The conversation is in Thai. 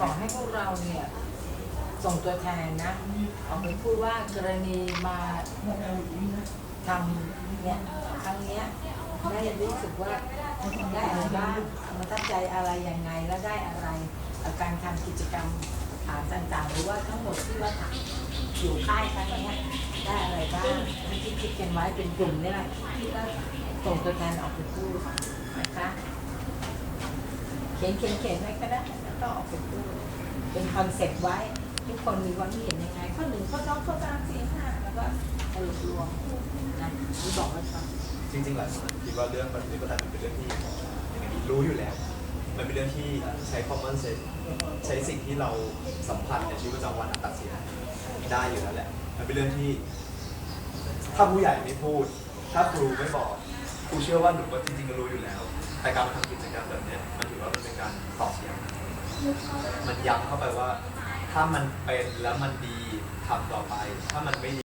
ขอให้พวกเราเนี่ยส่งตัวแทนนะออกไปพูดว่ากรณีมาทำเนี่ยครั้งเนี้ยได้รู้สึกว่าได้อะไรบ้างประทับใจอะไรยังไงแล้วได้อะไรกับการทำกิจกรรมฐานต่างๆ หรือว่าทั้งหมดที่ว่าทำอยู่ค่ายครั้งนี้ได้อะไรบ้างที่คิดกันไว้เป็นกลุ่มเนี่ยแหละที่ว่าส่งตัวแทนออกไปพูดนะคะ ขียนเขียนเขียนไว้ก็ได้แล้วก็ออกไปพูดเป็นคอนเซ็ปต์ไว้ทุกคนมีความเห็นยังไงข้อหนึ่งข้อสองข้อสามสี่ห้าแล้วก็สรุปรวมนะที่บอกไว้ครับจริงๆหลายคนคิดว่าเรื่องแบบนี้ก็แต่เป็นเรื่องที่ยังไงดีรู้อยู่แล้ว มันเป็นเรื่องที่ใช้ common sense ใช้สิ่งที่เราสัมผัสในชีวิตประจำวันตัดสินได้อยู่แล้วแหละ มันเป็นเรื่องที่ ถ้าผู้ใหญ่ไม่พูด ถ้าครูไม่บอกครูเชื่อว่าหนูก็จริงๆก็รู้อยู่แล้ว แต่การทำกิจกรรมแบบนี้เป็นการตอกย้ำ มันย้ำเข้าไปว่า ถ้ามันเป็นแล้วมันดีทำต่อไป ถ้ามันไม่ดี